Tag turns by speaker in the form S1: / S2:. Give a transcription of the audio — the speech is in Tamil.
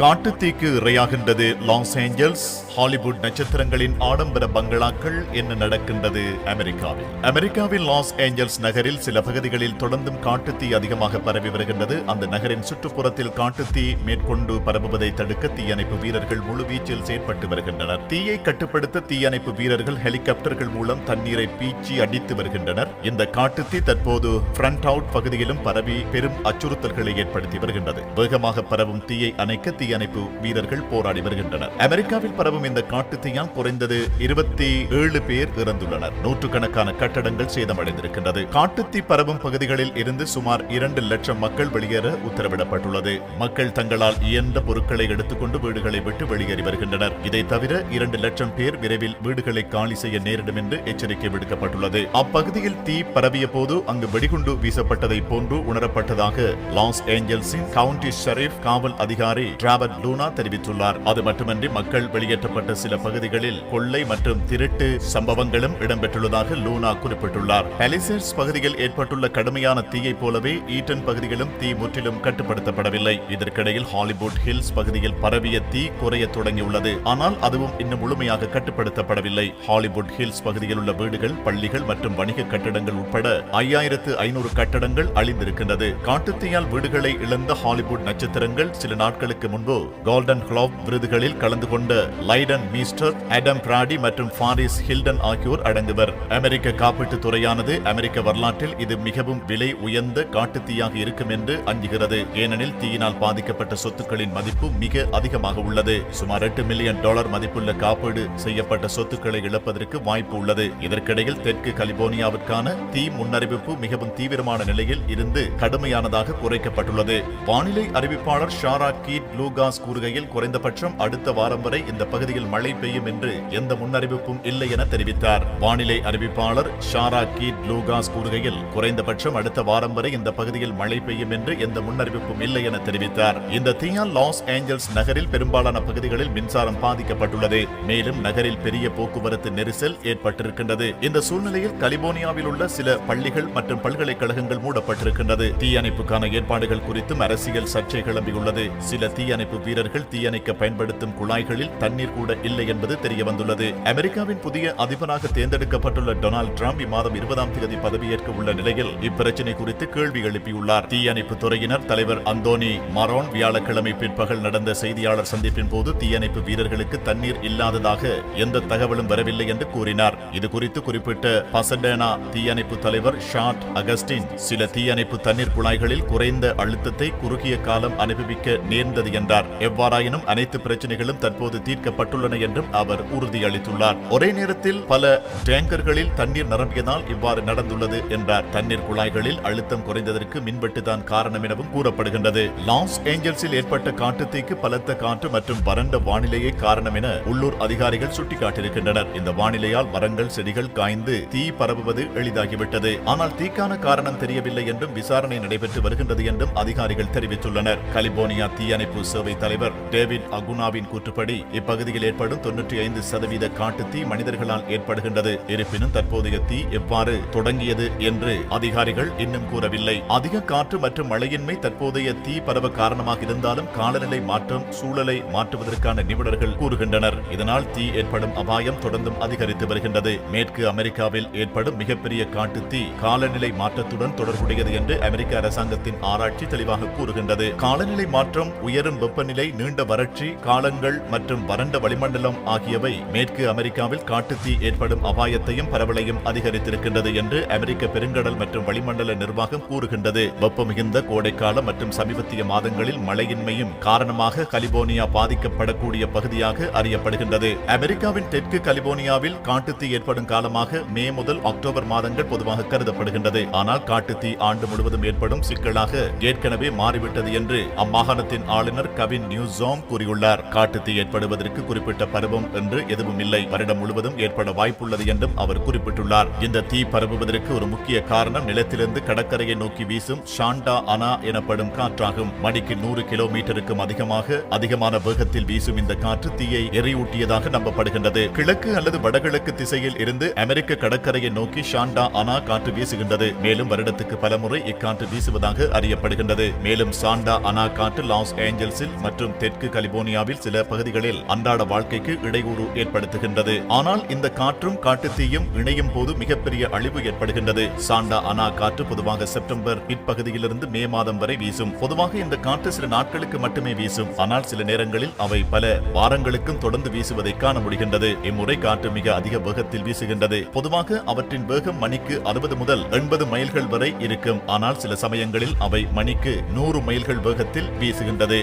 S1: காட்டுத்தீக்கு இரையாகின்றது லாஸ் ஏஞ்சல்ஸ் ஹாலிவுட் நட்சத்திரங்களின் ஆடம்பர பங்களாக்கள் என்ன நடக்கின்றது அமெரிக்காவில். அமெரிக்காவின் லாஸ் ஏஞ்சல்ஸ் நகரில் சில பகுதிகளில் தொடர்ந்தும் காட்டுத்தீ அதிகமாக பரவி வருகின்றது. அந்த நகரின் சுற்றுப்புறத்தில் காட்டுத்தீ மேற்கொண்டு பரவுவதை தடுக்க தீயணைப்பு வீரர்கள் முழுவீச்சில் செயற்பட்டு வருகின்றனர். தீயை கட்டுப்படுத்த தீயணைப்பு வீரர்கள் ஹெலிகாப்டர்கள் மூலம் தண்ணீரை பீச்சி அடித்து வருகின்றனர். இந்த காட்டுத்தீ தற்போது ஃப்ரண்ட் அவுட் பகுதியிலும் பரவி பெரும் அச்சுறுத்தல்களை ஏற்படுத்தி வருகின்றது. வேகமாக பரவும் தீயை அணைக்க தீயணைப்பு வீரர்கள் போராடி வருகின்றனர். அமெரிக்காவில் பரவும் இந்த காட்டுத்தீயால் குறைந்தது இருபத்தி ஏழு பேர் இறந்துள்ளனர். நூற்றுக்கணக்கான கட்டடங்கள் சேதமடைந்திருக்கின்றது. காட்டுத்தீ பரவும் பகுதிகளில் இருந்து சுமார் இரண்டு லட்சம் மக்கள் வெளியேற உத்தரவிடப்பட்டுள்ளது. மக்கள் தங்களால் இயன்ற பொருட்களை எடுத்துக்கொண்டு வீடுகளை விட்டு வெளியேறி வருகின்றனர். இதை தவிர இரண்டு லட்சம் பேர் விரைவில் வீடுகளை காலி செய்ய நேரிடும் என்று எச்சரிக்கை விடுக்கப்பட்டுள்ளது. அப்பகுதியில் தீ பரவிய போது அங்கு வெடிகுண்டு வீசப்பட்டதை போன்று உணரப்பட்டதாக லாஸ் ஏஞ்சல்ஸின் கவுண்டி ஷெரீப் காவல் அதிகாரி டிராவட் லூனா தெரிவித்துள்ளார். அது மட்டுமன்றி மக்கள் வெளியேற்றப்பட்ட சில பகுதிகளில் கொள்ளை மற்றும் திருட்டு சம்பவங்களும் இடம்பெற்றுள்ளதாக லூனா குறிப்பிட்டுள்ளார். பாலிசேட்ஸ் பகுதியில் ஏற்பட்டுள்ள கடுமையான தீயை போலவே ஈட்டன் பகுதிகளும் தீ முற்றிலும் கட்டுப்படுத்தப்படவில்லை. இதற்கிடையில் ஹாலிவுட் ஹில்ஸ் பகுதியில் பரவிய தீ குறைய தொடங்கியுள்ளது. ஆனால் அதுவும் இன்னும் முழுமையாக கட்டுப்படுத்தப்படவில்லை. ஹாலிவுட் ஹில்ஸ் பகுதியில் உள்ள வீடுகள் பள்ளிகள் மற்றும் வணிக கட்டடங்கள் உட்பட ஐயாயிரத்து ஐநூறு கட்டடங்கள் அழிந்திருக்கின்றது. காட்டுத்தீயால் வீடுகளை இழந்த ஹாலிவுட் நட்சத்திரங்கள் சில நாட்களுக்கு முன்பு முன்பு கோல்டன் குளோப் விருதுகளில் கலந்து கொண்ட லைடன் மீஸ்டர் அடம் பிராடி மற்றும் ஃபாரிஸ் ஹில்டன் ஆகியோர் அடங்குவர். அமெரிக்க காப்பீட்டுத் துறையானது அமெரிக்க வரலாற்றில் இது மிகவும் விலை உயர்ந்த காட்டுத்தீயாக இருக்கும் என்று அஞ்சுகிறது. ஏனெனில் தீயினால் பாதிக்கப்பட்ட சொத்துக்களின் மதிப்பு மிக அதிகமாக உள்ளது. சுமார் எட்டு மில்லியன் டாலர் மதிப்புள்ள காப்பீடு செய்யப்பட்ட சொத்துக்களை இழப்பதற்கு வாய்ப்பு உள்ளது. இதற்கிடையில் தெற்கு கலிபோர்னியாவிற்கான தீ முன்னறிவிப்பு மிகவும் தீவிரமான நிலையில் இருந்து கடுமையானதாக குறைக்கப்பட்டுள்ளது. வானிலை அறிவிப்பாளர் ஷாரா கீட் லூகாஸ் கூறுகையில் குறைந்தபட்சம் அடுத்த வாரம் வரை இந்த பகுதியில் மழை பெய்யும் என்று எந்த முன்னறிவிப்பும் இல்லை என தெரிவித்தார். வானிலை அறிவிப்பாளர் ஷாரா கீட் லூகாஸ் கூறுகையில் குறைந்தபட்சம் அடுத்த வாரம் வரை இந்த பகுதியில் மழை பெய்யும் என்று எந்த முன்னறிவிப்பும் இல்லை என தெரிவித்தார். இந்த தீயால் லாஸ் ஏஞ்சல்ஸ் நகரில் பெரும்பாலான பகுதிகளில் மின்சாரம் பாதிக்கப்பட்டுள்ளது. மேலும் நகரில் பெரிய போக்குவரத்து நெரிசல் ஏற்பட்டிருக்கின்றது. இந்த சூழ்நிலையில் கலிபோர்னியாவில் உள்ள சில பள்ளிகள் மற்றும் பல்கலைக்கழகங்கள் மூடப்பட்டிருக்கின்றது. தீயணைப்புக்கான ஏற்பாடுகள் குறித்தும் அரசியல் சர்ச்சை கிளம்பியுள்ளது. சில தீயணைப்பு வீரர்கள் தீயணைக்க பயன்படுத்தும் குழாய்களில் தண்ணீர் கூட இல்லை என்பது தெரிய வந்துள்ளது அமெரிக்காவின் புதிய அதிபராக தேர்ந்தெடுக்கப்பட்டுள்ள டொனால்டு டிரம்ப் இம்மாதம் இருபதாம் தேதி பதவியேற்க உள்ள நிலையில் இப்பிரச்சினை குறித்து கேள்வி எழுப்பியுள்ளார். தீயணைப்பு துறையினர் தலைவர் அந்தோனி மரோன் வியாழக்கிழமை பிற்பகல் நடந்த செய்தியாளர் சந்திப்பின் போது தீயணைப்பு வீரர்களுக்கு தண்ணீர் இல்லாததாக எந்த தகவலும் வரவில்லை என்று கூறினார். இது குறித்து குறிப்பிட்ட பசடேனா தீயணைப்பு தலைவர் ஷாட் அகஸ்டின் சில தீயணைப்பு தண்ணீர் குழாய்களில் குறைந்த அழுத்தத்தை குறுகிய காலம் அனுபவிக்க நேர்ந்தது என்றார். எவ்வாறாயினும் அனைத்து பிரச்சனைகளும் தற்போது தீர்க்கப்பட்டுள்ளன என்றும் அவர் உறுதியளித்துள்ளார். ஒரே நேரத்தில் பல டேங்கர்களில் தண்ணீர் நிரம்பியதால் இவ்வாறு நடந்துள்ளது என்றார். தண்ணீர் குழாய்களில் அழுத்தம் குறைந்ததற்கு மின்வெட்டுதான் காரணம் எனவும் கூறப்படுகின்றது. லாஸ் ஏஞ்சல்ஸில் ஏற்பட்ட காட்டுத்தீக்கு பலத்த காற்று மற்றும் வறண்ட வானிலையே காரணம் என உள்ளூர் அதிகாரிகள் சுட்டிக்காட்டியிருக்கின்றனர். இந்த வானிலையால் மரங்கள் செடிகள் காய்ந்து தீ பரவுவது எளிதாகிவிட்டது. ஆனால் தீக்கான காரணம் தெரியவில்லை என்றும் விசாரணை நடைபெற்று வருகின்றது என்றும் அதிகாரிகள் தெரிவித்துள்ளனர். கலிபோர்னியா தீயணைப்பு சேவை தலைவர் டேவிட் அகுனாவின் கூற்றுப்படி இப்பகுதியில் ஏற்படும் தொன்னூற்றி ஐந்து சதவீத காட்டு தீ மனிதர்களால் ஏற்படுகின்றது. இருப்பினும் தற்போதைய தீ எவ்வாறு தொடங்கியது என்று அதிகாரிகள் இன்னும் கூறவில்லை. அதிக காற்று மற்றும் மழையின்மை தற்போதைய தீ பரவ காரணமாக இருந்தாலும் காலநிலை மாற்றம் சூழலை மாற்றுவதற்கான நிபுணர்கள் கூறுகின்றனர். இதனால் தீ ஏற்படும் அபாயம் தொடர்ந்தும் அதிகரித்து வருகின்றது. மேற்கு அமெரிக்காவில் ஏற்படும் மிகப்பெரிய காட்டு தீ காலநிலை மாற்றத்துடன் தொடர்புடையது என்று அமெரிக்க அரசாங்கத்தின் ஆராய்ச்சி தெளிவாக கூறுகின்றது. காலநிலை மாற்றம் உயரும் வெப்பநிலை நீண்ட வறட்சி காலங்கள் மற்றும் வறண்ட வளிமண்டலம் ஆகியவை மேற்கு அமெரிக்காவில் காட்டுத்தீ ஏற்படும் அபாயத்தையும் பரவலையும் அதிகரித்திருக்கின்றது என்று அமெரிக்க பெருங்கடல் மற்றும் வளிமண்டல நிர்வாகம் கூறுகின்றது. வெப்பமிகுந்த கோடைக்காலம் மற்றும் சமீபத்திய மாதங்களில் மழையின்மையும் காரணமாக கலிபோர்னியா பாதிக்கப்படக்கூடிய பகுதியாக அறியப்படுகின்றது. அமெரிக்காவின் தெற்கு கலிபோர்னியாவில் காட்டுத்தீ ஏற்படும் காலமாக மே முதல் அக்டோபர் மாதங்கள் பொதுவாக கருதப்படுகின்றது. ஆனால் காட்டுத்தீ ஆண்டு முழுவதும் ஏற்படும் சிக்கலாக ஏற்கனவே மாறிவிட்டது என்று அம்மாகாணத்தின் ஆளுநர் கவின் நியூஸோம் கூறியுள்ளார். காட்டுத்தீ ஏற்படுவதற்கு குறிப்பிட்ட பருவம் என்று எதுவும் இல்லை. வருடம் முழுவதும் ஏற்பட வாய்ப்புள்ளது என்றும் அவர் குறிப்பிட்டுள்ளார். இந்த தீ பரவுவதற்கு ஒரு முக்கிய காரணம் நிலத்திலிருந்து கடற்கரையை நோக்கி வீசும் ஷாண்டா அனா எனப்படும் காற்றாகும். மணிக்கு நூறு கிலோமீட்டருக்கும் அதிகமாக அதிகமான வேகத்தில் வீசும் இந்த காற்று தீயை எரியூட்டியதாக நம்பப்படுகின்றது. கிழக்கு அல்லது வடகிழக்கு திசையில் இருந்து அமெரிக்க கடற்கரையை நோக்கி ஷாண்டா அனா காற்று வீசுகின்றது. மேலும் வருடத்துக்கு பலமுறை இக்காற்று வீசுவதாக அறியப்படுகின்றது. மேலும் சாண்டா அனா காற்று லாஸ் ஏஞ்சல்ஸில் டெக்சாஸில் மற்றும் தெற்கு கலிபோர்னியாவில் சில பகுதிகளில் அன்றாட வாழ்க்கைக்கு இடையூறு ஏற்படுத்துகின்றது. ஆனால் இந்த காற்றும் காட்டுத்தீயும் இணையும் போது மிகப்பெரிய அழிவு ஏற்படுகின்றது. சாண்டா அனா காற்று பொதுவாக செப்டம்பர் பிற்பகுதியிலிருந்து மே மாதம் வரை வீசும். பொதுவாக இந்த காற்று சில நாட்களுக்கு மட்டுமே வீசும். ஆனால் சில நேரங்களில் அவை பல வாரங்களுக்கும் தொடர்ந்து வீசுவதை காண முடிகின்றது. இம்முறை காற்று மிக அதிக வேகத்தில் வீசுகின்றது. பொதுவாக அவற்றின் வேகம் மணிக்கு அறுபது முதல் எண்பது மைல்கள் வரை இருக்கும். ஆனால் சில சமயங்களில் அவை மணிக்கு நூறு மைல்கள் வேகத்தில் வீசுகின்றது.